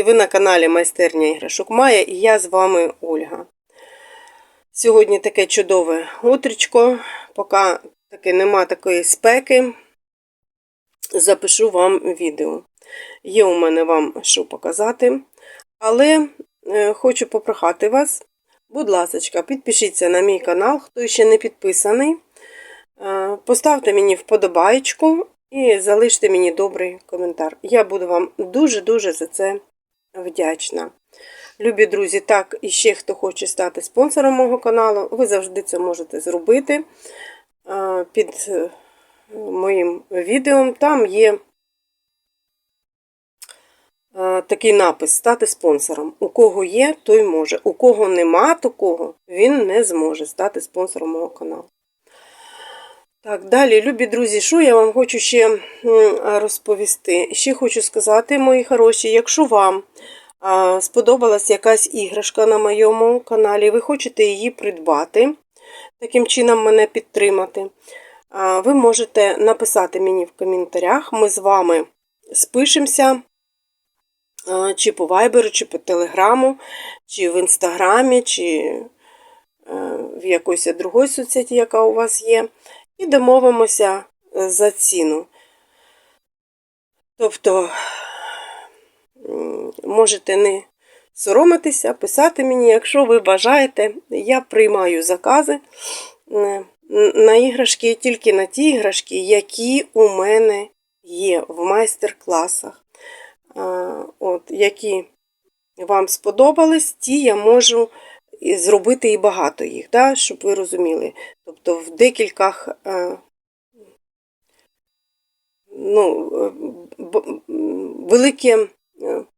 Друзі! Ви на каналі Майстерня іграшок Майя і я з вами Ольга. Сьогодні таке чудове утречко, поки таки нема такої спеки, запишу вам відео. Є у мене вам що показати, але е, хочу попрохати вас, будь ласка, підпишіться на мій канал, хто ще не підписаний. Е, Поставте мені вподобайку і залиште мені добрий коментар. Я буду вам дуже-дуже за це вдячна. Любі друзі, так, і ще хто хоче стати спонсором мого каналу, ви завжди це можете зробити під е, моїм відео. Там є е, такий напис Стати спонсором. У кого є, той може. У кого нема такого, він не зможе стати спонсором мого каналу. Так, далі, любі друзі, що я вам хочу ще розповісти? Ще хочу сказати, мої хороші, якщо вам сподобалась якась іграшка на моєму каналі, ви хочете її придбати, таким чином мене підтримати, ви можете написати мені в коментарях, ми з вами спишемося. Чи по вайберу, чи по телеграму, чи в інстаграмі, чи е, в якоїсь другої соцсеті, яка у вас є і домовимося е, за ціну. Тобто, можете не соромитися, писати мені, якщо ви бажаєте, я приймаю закази е, на іграшки, тільки на ті іграшки, які у мене є в майстер-класах. От, Які вам сподобались, ті я можу і зробити і багато їх, да, щоб ви розуміли. Тобто в декількох, е, ну, е, велике,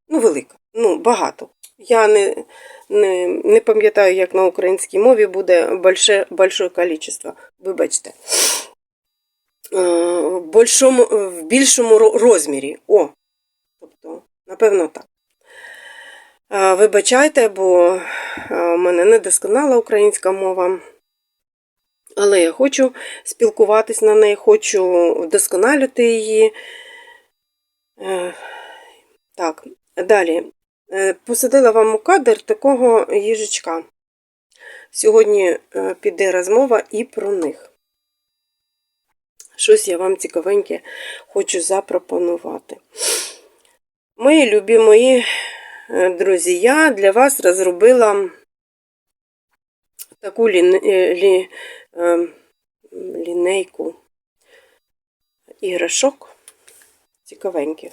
ну, велике, ну, багато. Я не, не, не пам'ятаю, як на українській мові буде больше, большое количество. Вибачте. Е, в більшому розмірі. О, тобто, напевно, так. Е, Вибачайте, бо е, у мене недосконала українська мова. Але я хочу спілкуватись на неї, хочу вдосконалювати її. Е, Так, далі. Е, Посадила вам у кадр такого їжачка. Сьогодні е, піде розмова і про них. Щось я вам цікавеньке хочу запропонувати. Мої любі мої е, друзі, я для вас розробила таку е, лі, е, лінейку іграшок цікавеньких.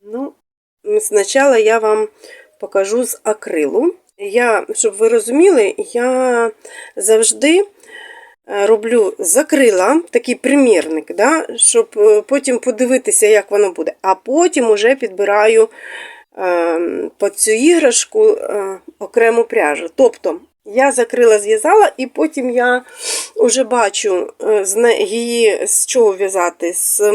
Ну, спочатку я вам покажу з акрилу. Я, щоб ви розуміли, я завжди е, роблю з акрила такий примірник, да, щоб е, потім подивитися, як воно буде. А потім уже підбираю е, під цю іграшку е, окрему пряжу. Тобто я закрила, зв'язала, і потім я вже бачу е, її з чого в'язати. З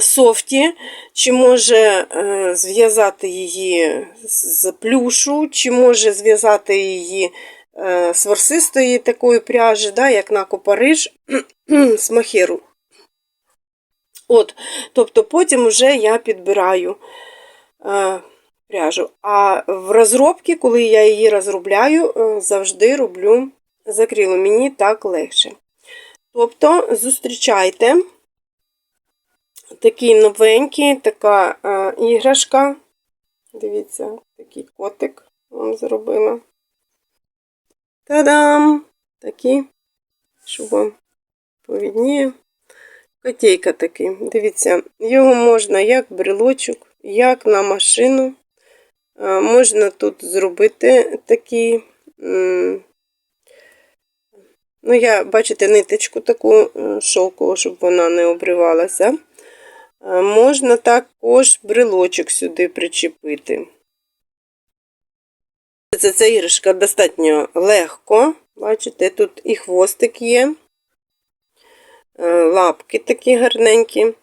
софті, чи може е, зв'язати її з плюшу, чи може зв'язати її з ворсистої такої пряжі, да, як на Париж, з махеру. От, тобто потім вже я підбираю пряжу. А в розробці, коли я її розробляю, е, завжди роблю з акрилу. Мені так легше. Тобто, зустрічайте такий новенький, така е, іграшка. Дивіться, такий котик вам зробила. Та-дам! Такий, щоб вам повідніє. Котейка такий. Дивіться, його можна як брелочок, як на машину. Е, Можна тут зробити такий. Ну, я, бачите, ниточку таку е, шовкову, щоб вона не обривалася. Е, Можна також брелочок сюди причепити. Це ця іграшка достатньо легко. Бачите, тут і хвостик є, лапки такі гарненькі.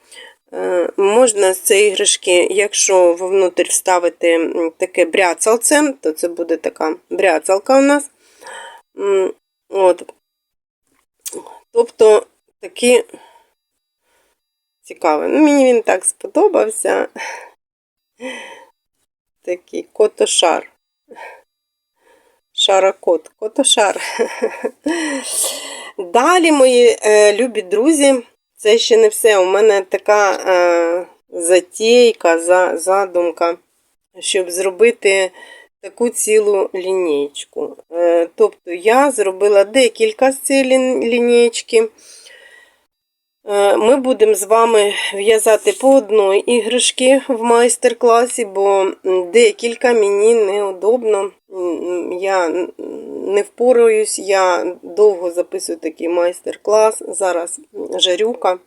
Е, Можна з цієї іграшки, якщо вовнутрь вставити таке бряцалце, то це буде така бряцалка у нас. От. Тобто такі цікаві. Ну, мені він так сподобався. Такий котошар. Шарокот, котошар. Далі, мої е, любі друзі, це ще не все. У мене така е, затійка, за, задумка, щоб зробити таку цілу лінійку. Е, тобто я зробила декілька з цієї лінієчки. Ми будемо з вами в'язати по одній іграшки в майстер-класі, бо декілька мені неудобно. Я не впораюсь, я довго записую такий майстер-клас. Зараз жарюка.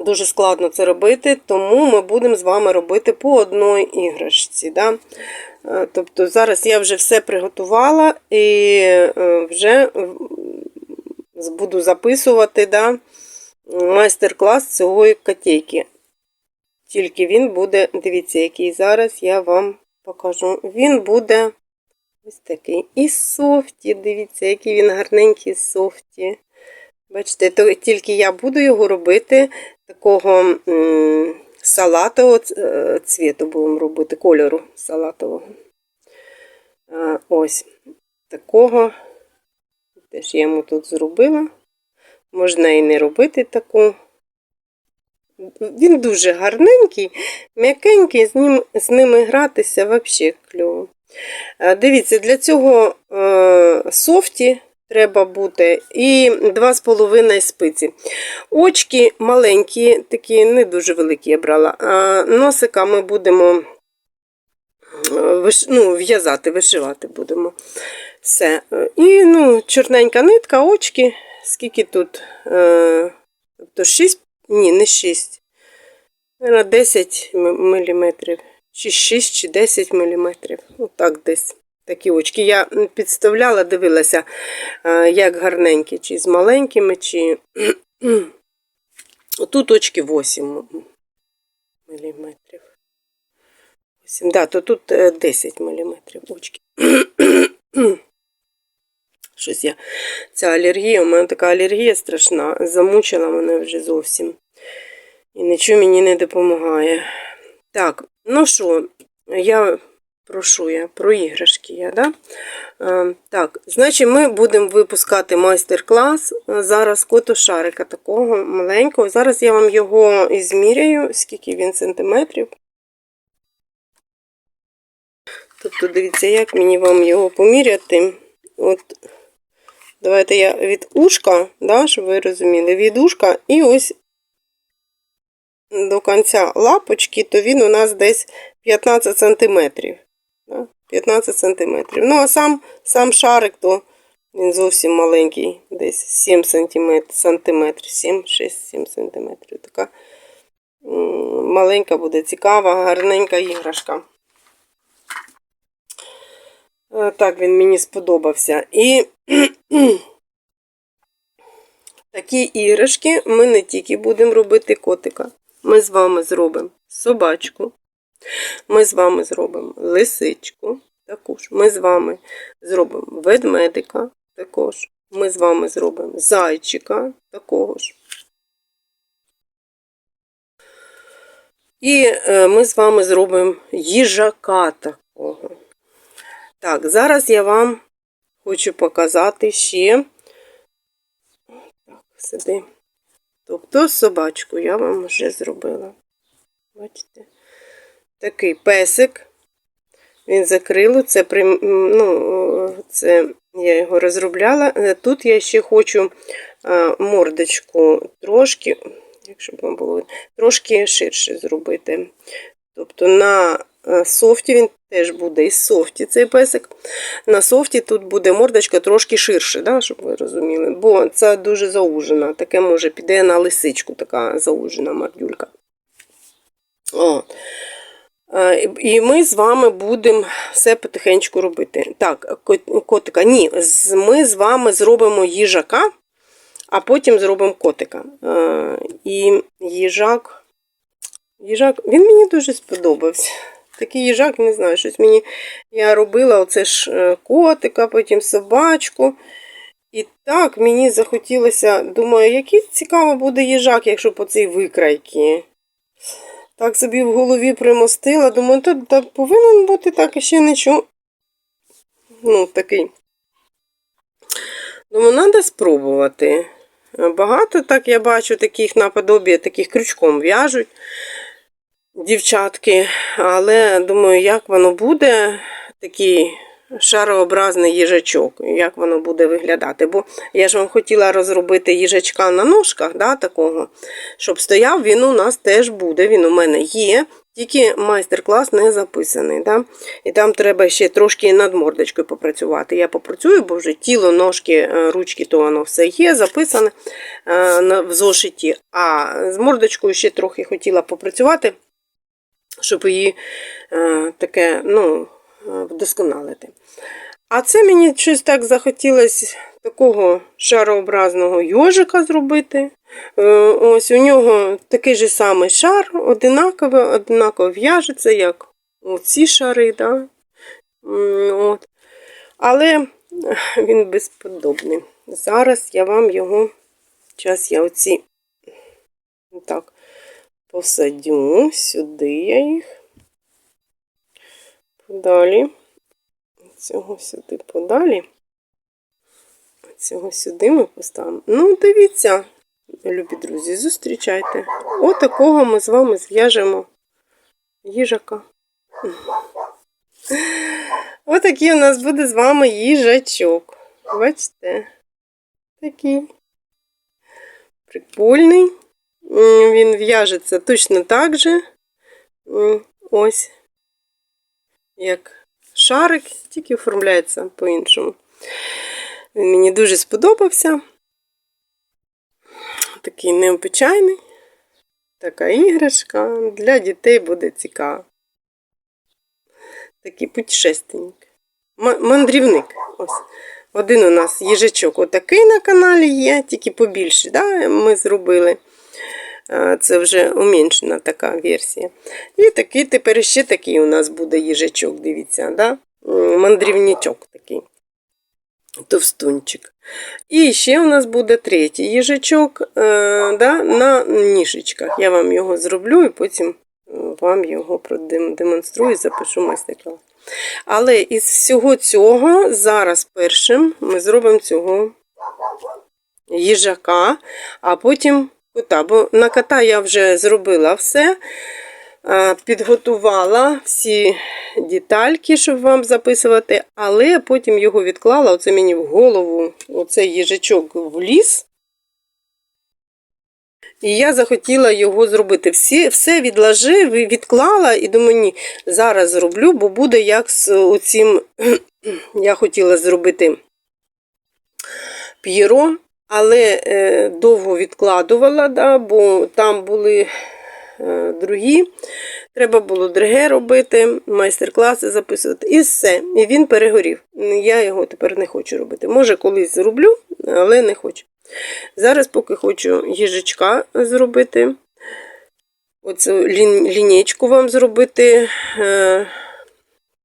Дуже складно це робити, тому ми будемо з вами робити по одній іграшці. Да? Е, Тобто зараз я вже все приготувала і е, вже буду записувати да, майстер-клас цієї котейки. Тільки він буде, дивіться, який зараз я вам покажу. Він буде ось такий із софті. Дивіться, який він гарненький софті. Бачите, то тільки я буду його робити такого салатового е, цвіту будемо робити, кольору салатового. Ось такого. Теж я йому тут зробила. Можна і не робити таку. Він дуже гарненький, м'якенький, з ним, з ними гратися взагалі кльово. Дивіться, для цього е, софті треба бути і 2,5 спиці. Очки маленькі, такі не дуже великі я брала. А носика ми будемо е, ну, в'язати, вишивати будемо. Все. І ну, чорненька нитка, очки. Скільки тут? Е, тобто 6, ні, не 6. Наверно, 10 мм. Чи 6, чи 10 мм. Отак десь. Такі очки. Я підставляла, дивилася, е, як гарненькі, чи з маленькими, чи. Тут очки 8 мм. 8, да, то тут е, 10 мм очки. Щось я. Ця алергія, у мене така алергія страшна, замучила мене вже зовсім. І нічого мені не допомагає. Так, ну що, я прошу я про іграшки. Я, да? Е, так, значить, ми будемо випускати майстер-клас. Е, Зараз котошарика такого маленького. Зараз я вам його ізміряю, скільки він сантиметрів. Тобто, дивіться, як мені вам його поміряти. От, давайте я від ушка, да, щоб ви розуміли, від ушка і ось до кінця лапочки, то він у нас десь 15 сантиметрів. Да? 15 сантиметрів. Ну, а сам, сам шарик, то він зовсім маленький, десь 7 сантиметрів, сантиметрів 7, 6, 7 сантиметрів. Така маленька буде цікава, гарненька іграшка. Е, Так, він мені сподобався. І такі іграшки ми не тільки будемо робити котика. Ми з вами зробимо собачку. Ми з вами зробимо лисичку. Також. Ми з вами зробимо ведмедика. Також. Ми з вами зробимо зайчика. Такого ж. І е, ми з вами зробимо їжака такого. Так, зараз я вам хочу показати ще. Так, сюди. Тобто собачку я вам вже зробила. Бачите? Такий песик. Він закрило. Це, ну, це я його розробляла. Е, Тут я ще хочу е, мордочку трошки, якщо б було, трошки ширше зробити. Тобто на софті він теж буде із софті цей песик. На софті тут буде мордочка трошки ширше, да, щоб ви розуміли. Бо це дуже заужена. Таке може піде на лисичку, така заужена мордюлька. О. Е, І ми з вами будемо все потихеньку робити. Так, котика. Ні, ми з вами зробимо їжака, а потім зробимо котика. Е, І їжак. Їжак, він мені дуже сподобався. Такий їжак, не знаю, щось мені. Я робила оце ж е, котика, потім собачку. І так мені захотілося, думаю, який цікаво буде їжак, якщо по цій викрайки. Так собі в голові примостила. Думаю, то так повинен бути так ще нічого. Ну, такий. Думаю, треба спробувати. Багато так я бачу таких наподобі, таких крючком в'яжуть дівчатки. Але думаю, як воно буде, такий шарообразний їжачок, як воно буде виглядати. Бо я ж вам хотіла розробити їжачка на ножках, да, такого, щоб стояв, він у нас теж буде, він у мене є. Тільки майстер-клас не записаний. Да? І там треба ще трошки над мордочкою попрацювати. Я попрацюю, бо вже тіло, ножки, е, ручки, то воно все є, записане е, в зошиті. А з мордочкою ще трохи хотіла попрацювати, щоб її е, таке, ну, е, вдосконалити. А це мені щось так захотілося такого шарообразного йожика зробити. Е, Ось у нього такий же самий шар, одинаково, одинаково в'яжеться, як ці шари. Да? От. Але він безподобний. Зараз я вам його, зараз я оці так посадю, сюди я їх. Подалі. Цього сюди подалі. Цього сюди ми поставимо. Ну, дивіться, любі друзі, зустрічайте. Отакого ми з вами зв'яжемо їжака. Отакий у нас буде з вами їжачок. Бачите? Такий прикольний. Він в'яжеться точно так же. Ось. Як шарик, тільки оформляється по-іншому. Він мені дуже сподобався. Такий необичайний. Така іграшка. Для дітей буде цікаво. Такий путешественник. Мандрівник. Ось. Один у нас їжачок отакий на каналі є, тільки побільше. Да? Ми зробили. Це вже уменьшена така версія. І такий тепер ще такий у нас буде їжачок, дивіться, да? М, мандрівничок такий. Товстунчик. І ще у нас буде третій їжачок е, да, на ніжечках. Я вам його зроблю і потім е, вам його продемонструю, запишу майстер-клас. Але із всього цього зараз першим ми зробимо цього їжака, а потім кота. Бо на кота я вже зробила все. Підготувала всі детальки, щоб вам записувати, але потім його відклала. Оце мені в голову оцей їжачок вліз. І я захотіла його зробити. Всі, все відложив, відклала, і думаю, ні, зараз зроблю, бо буде як з оцим. Я хотіла зробити п'єро, але е, довго відкладувала, да, бо там були е, другі. Треба було дреге робити, майстер-класи записувати. І все. І він перегорів. Я його тепер не хочу робити. Може, колись зроблю, але не хочу. Зараз поки хочу їжачка зробити. Оцю лін- лінійку вам зробити. Е,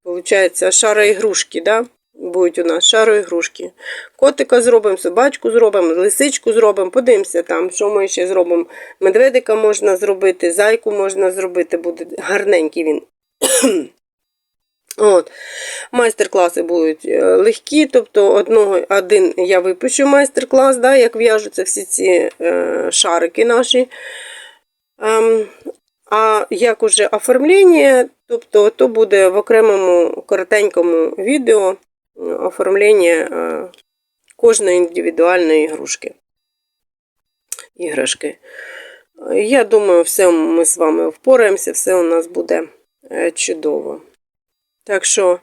Получається, шароігрушки, да? Будуть у нас шароігрушки. Котика зробимо, собачку зробимо, лисичку зробимо. Подивимося там, що ми ще зробимо. Медведика можна зробити, зайку можна зробити, буде гарненький він. От. Майстер-класи будуть е, легкі, тобто одного, один я випущу майстер-клас, да, як в'яжуться всі ці е, шарики наші. Ем, а як уже оформлення, тобто то буде в окремому коротенькому відео оформлення е, кожної індивідуальної ігрушки. іграшки. Я думаю, все ми з вами впораємося, все у нас буде е, чудово. Так що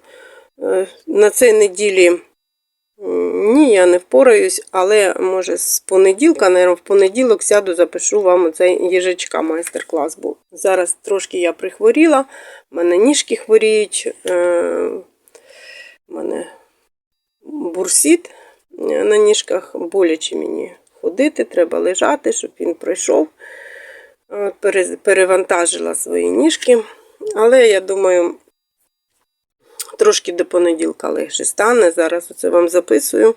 е, на цій неділі ні, я не впораюсь, але може з понеділка, наверное, в понеділок сяду, запишу вам оцей їжачка майстер-клас був. Зараз трошки я прихворіла, в мене ніжки хворіють, е, в мене бурсіт е, на ніжках, боляче мені ходити, треба лежати, щоб він пройшов. Перевантажила свої ніжки. Але я думаю, Трошки до понеділка легше стане. Зараз оце вам записую,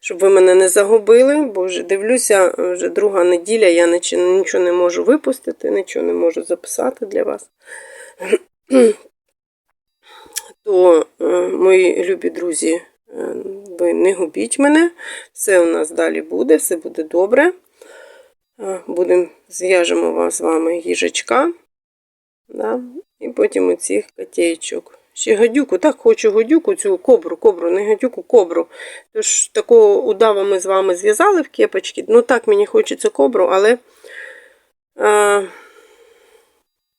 щоб ви мене не загубили, бо вже дивлюся, вже друга неділя, я нічого не можу випустити, нічого не можу записати для вас. То, е, мої любі друзі, е, ви не губіть мене, все у нас далі буде, все буде добре. Е, Будемо зв'яжемо вас з вами їжачка. Да? І потім оцих котейчок. Ще гадюку, так хочу гадюку, цю кобру, кобру, не гадюку, кобру. Тож такого удава ми з вами зв'язали в кепочки. Ну так мені хочеться кобру, але а,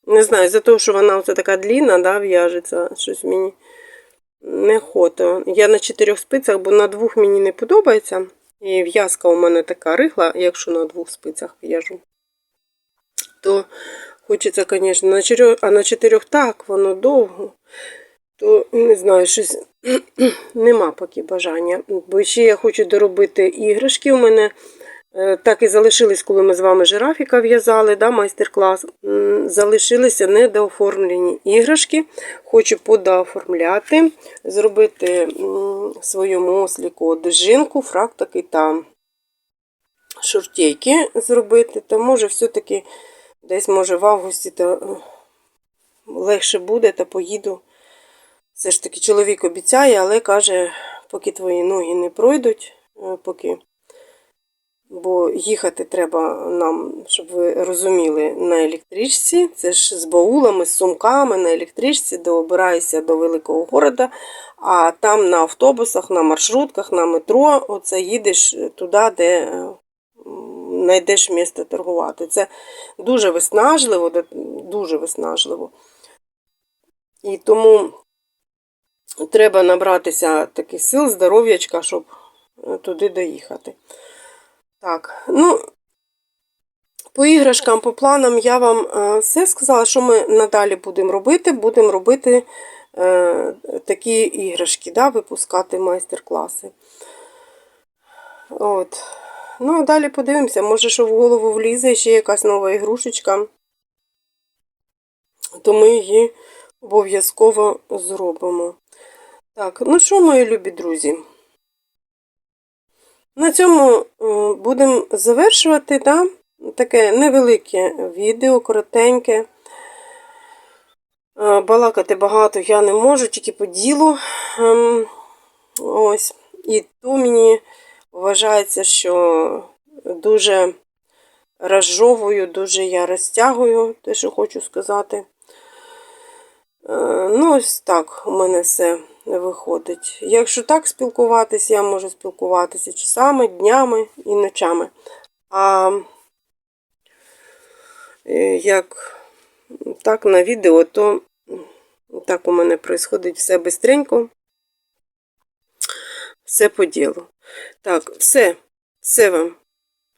не знаю, за те, що вона оце така длінна, да, в'яжеться, щось мені не хото. Я на чотирьох спицях, бо на двох мені не подобається. І в'язка у мене така рихла, якщо на двох спицях в'яжу. То хочеться, звісно, на чотирьох, а на чотирьох так, воно довго. То не знаю, щось нема поки бажання. Бо ще я хочу доробити іграшки. У мене так і залишились, коли ми з вами жирафіка в'язали, да, майстер-клас. Залишилися недооформлені іграшки. Хочу подооформляти, зробити своєму осліку одежинку, фрак такий там. Шортейки зробити, то може все-таки десь може в августі то е, легше буде, та поїду. Все ж таки чоловік обіцяє, але каже, поки твої ноги не пройдуть, е, поки. Бо їхати треба нам, щоб ви розуміли, на електричці. Це ж з баулами, з сумками на електричці, добираєшся до великого города, а там на автобусах, на маршрутках, на метро, оце їдеш туди, де е, знайдеш місце торгувати. Це дуже виснажливо, дуже виснажливо. І тому треба набратися таких сил, здоров'ячка, щоб е, туди доїхати. Так, ну, по іграшкам, по планам я вам е, все сказала, що ми надалі будемо робити. Будемо робити е, такі іграшки, да, випускати майстер-класи. От. Ну, а далі подивимося, може, що в голову влізе ще якась нова ігрушечка, то ми її обов'язково зробимо. Так, ну що, мої любі друзі? На цьому е, будемо завершувати, да? таке невелике відео, коротеньке. Е, Балакати багато я не можу, тільки по ділу. Ем, Ось. І то мені вважається, що дуже розжовую, дуже я розтягую те, що хочу сказати. Е, Ну, ось так у мене все виходить. Якщо так спілкуватися, я можу спілкуватися часами, днями і ночами. А е, як так на відео, то так у мене відбувається все бистренько. Все по ділу. Так, все, все вам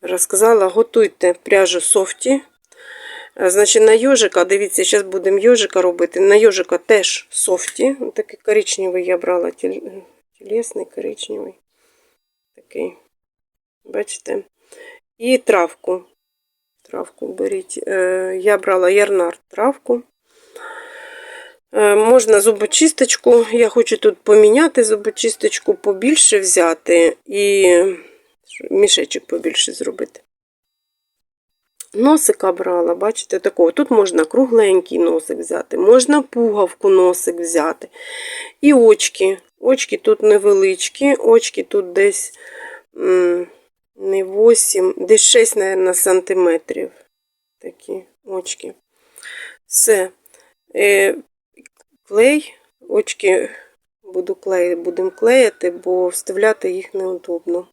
розказала. Готуйте пряжу софті. А, Значить, на йожика, дивіться, зараз будемо йожика робити. На йожика теж софті. Такий коричневий я брала, тілесний, коричневий. Такий. Бачите? І травку. Травку беріть. Е, Я брала ярнар травку. Е, Можна зубочисточку. Я хочу тут поміняти зубочисточку, побільше взяти і мішечок побільше зробити. Носика брала, бачите, такого. Тут можна кругленький носик взяти, можна пугавку носик взяти. І очки. Очки тут невеличкі, очки тут десь не 8, десь 6, мабуть, сантиметрів. Такі очки. Все. Е, клей, очки буду клеїти, будемо клеїти, бо вставляти їх неудобно.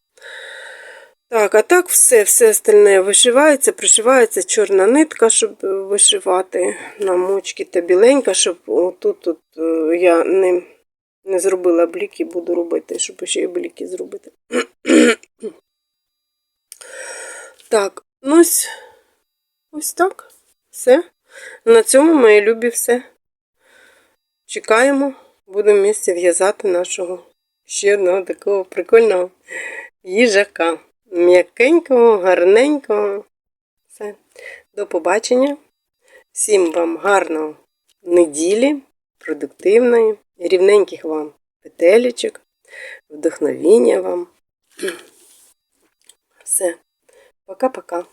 Так, а так все, все остальне вишивається, пришивається чорна нитка, щоб вишивати на мочки та біленька, щоб тут, тут е, я не, не зробила бліки, буду робити, щоб ще й бліки зробити. Так, ну ось, ось так. Все. На цьому, мої любі, все. Чекаємо, будемо місце в'язати нашого ще одного такого прикольного їжака. М'якенького, гарненького. Все. До побачення. Всім вам гарного неділі, продуктивної. рівненьких вам петелічок, вдохновіння вам. Все. Пока-пока.